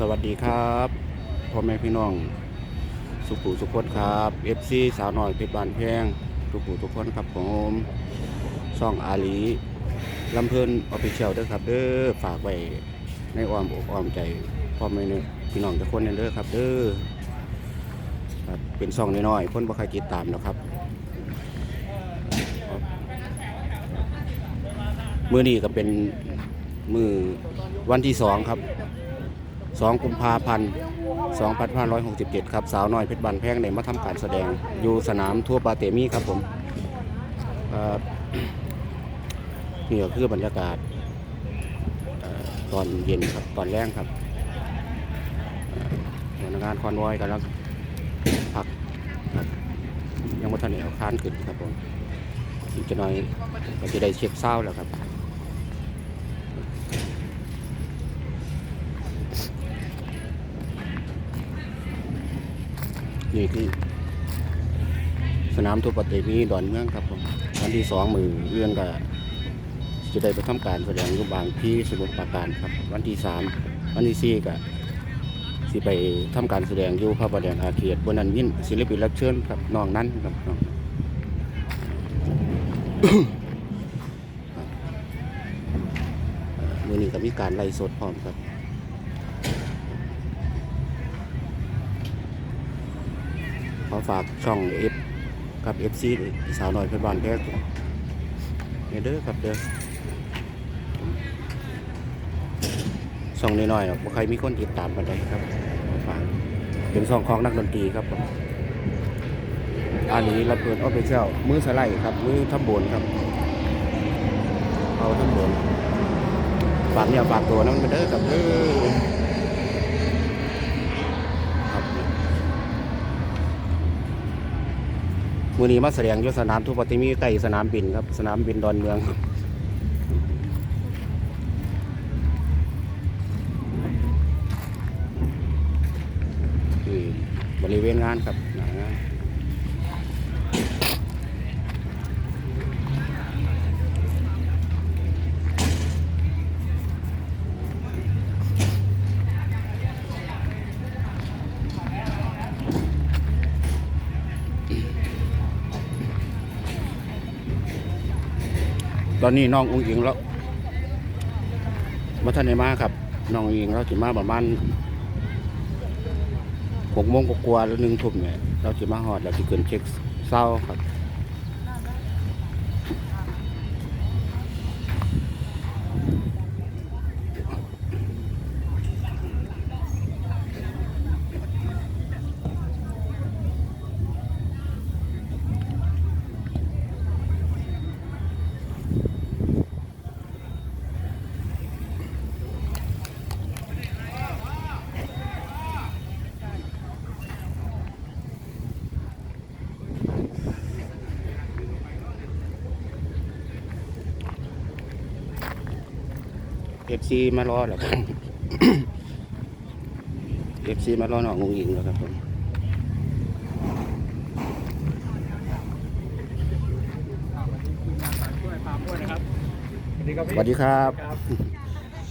สวัสดีครับพ่อแม่พี่น้อง สุขุสุขคนครับเอฟซีสาวหน่อยเพชรบานแพงสุขุทุกคนครับผมช่องอาลีลำเพลินออฟฟิเชียลด้วยครับเด้อฝากไว้ในอ้อมอกอ้อมใจพ่อแม่พี่น้องทุกคนเด้อครับเด้อครับเป็นช่องน้อยๆคนบ่ใครติดตามนะครับมือนี้ก็เป็นมือวันที่สองครับ สองกุมภาพันธ์สองพันห้าร้อยหกสิบเจ็ดครับสาวน้อยเพชรบานแพงเนี่ยมาทำการแสดงอยู่สนามทั่วปาเตมีครับผมครับนี่ก็คือบรรยากาศออตอนเย็นครับตอนแรกครับเอ่อพนักงานคอนวอยกำลังพักครับยังไม่ทันได้เอาค้านขึ้นครับผมอีกจะหน่อยก็จะได้เช็คเศร้าแล้วครับ นี่คือสนามทั่วประเทศนี้ดอนเมืองครับผมวันที่สองมือเรื่องก็จะได้ไปทำการแสดงรูปบางที่สมุทรปราการครับ วันที่สามวันที่สี่ก็สิไปทำการแสดงอยู่พระประแดงอาเขตบนนั้นยินศิลปินรับเชิญครับน้องนั้นครับน้องมือนี้ก็มีการไล่สดพร้อมครับ ขอฝากช่องเอฟกับเอฟซีสาวน้อยเพชรบานแพกเนี่ยเด้อครับเด้อช่องน้อยๆหรอกบ่ใครมีคนติดตามกันเลยครับฝากเป็นช่องของนักดนตรีครับผมอันนี้รับเปิดออฟฟิเชียลมือสไลด์ครับ มือทำบนครับเอาทำบนฝากเนี่ยฝากตัวนั่นไปเด้อครับเด้อครับ มือนี้มาแสดงอยู่สนามทุปฏิมีใกล้สนามบินครับ สนามบินดอนเมืองครับบริเวณงานครับ ตอนนี้น้องอุ้งอิงแล้วมาท่านไหนมาครับน้องอุ้งอิงเราถิมาประมาณหกโมงกว่าๆหรือหนึ่งทุ่มเนี่ยเราถิมาหอดเราถิเกินเช็คเศร้าครับ อฟซีมารอแล้วครับเอฟซีมารอน้องอุ้งอิงแล้วครับผมช่วยพาด้วยนะครับสวัสดีครับสพี่วัสดีครับครับ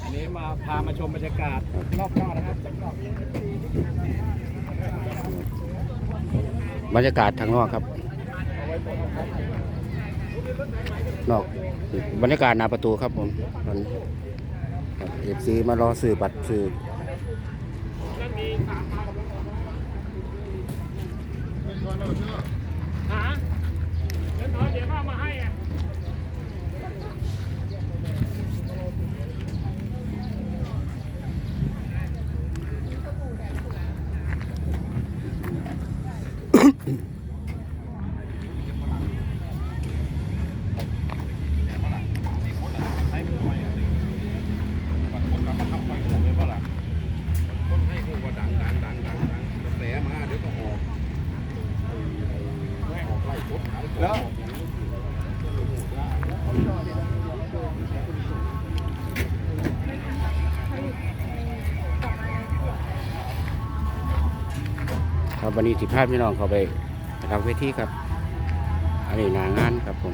อันนี้มาพามาชมบรรยากาศรอบนอกนะครับรอบบรรยากาศทางนอกครับ นอกบรรยากาศหน้าประตูครับผมตอน เอฟซีมารอซื้อบัตรซื้อ หาเงินทอนเดี๋ยวพ่อมาให้อะ แล้ว ครับ วันนี้สิพาพี่น้องเขาไปทำเวทีครับ อันนี้หนางานครับผม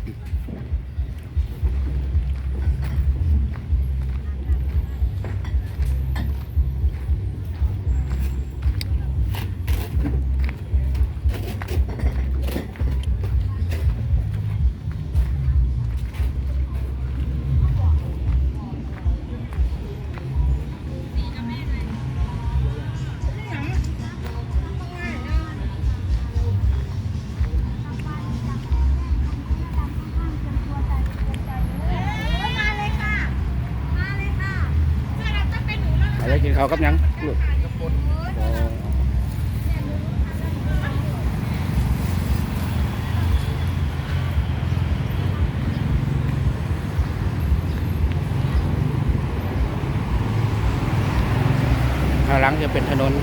อาวกับยังลูกข้างหลังจะเป็นถนน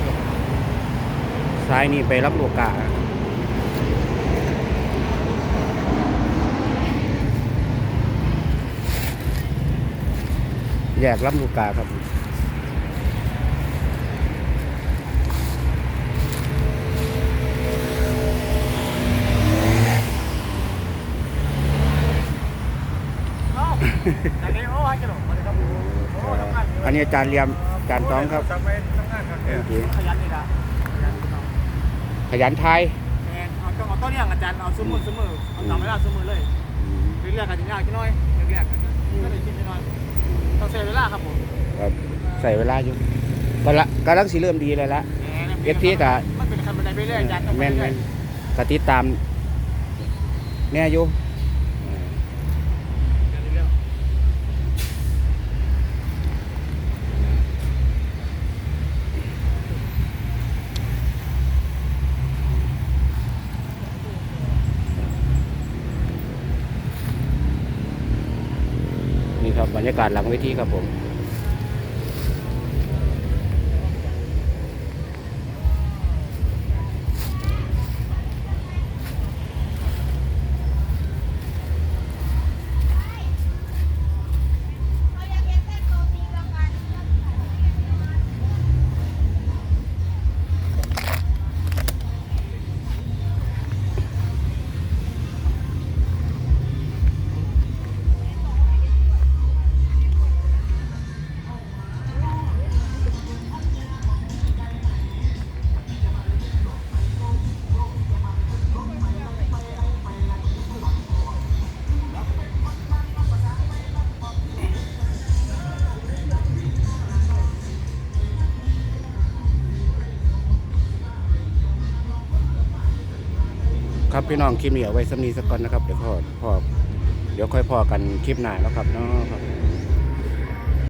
ซ้ายนี่ไปรับลูกกาแยกรับลูกกาครับ อันนี้โอ้ยจะหลงมาเลยครับโอ้ทำงานอันนี้อาจารย์เรียมอาจารย์ต้องครับทำไปทำงานครับโอเคขยันนี่นะขยันพี่น้องขยันไทยแมนเอาต้องเอาต้นเนี่ยอาจารย์เอาซุ้มมือซุ้มมือเอาตามเวลาซุ้มมือเลยเรียกๆกันยากกี่น้อยเรียกๆกันก็ได้กินน้อยต้องเสียเวลาครับผมครับใส่เวลาอยู่ก็ละกำลังสิเริ่มดีเลยละเอฟซีกะมันเป็นคันบันไดไปเรื่อยอาจารย์แม่นแม่นกติดตามแน่อยู่นี่ ครับบรรยากาศหลังเวทีครับผม ครับพี่น้องคลิปนี้เอาไว้สำนีสักก่อนนะครับ เดี๋ยวพอพอเดี๋ยวค่อยพอกันคลิปหน้าแล้วครับเนาะครับ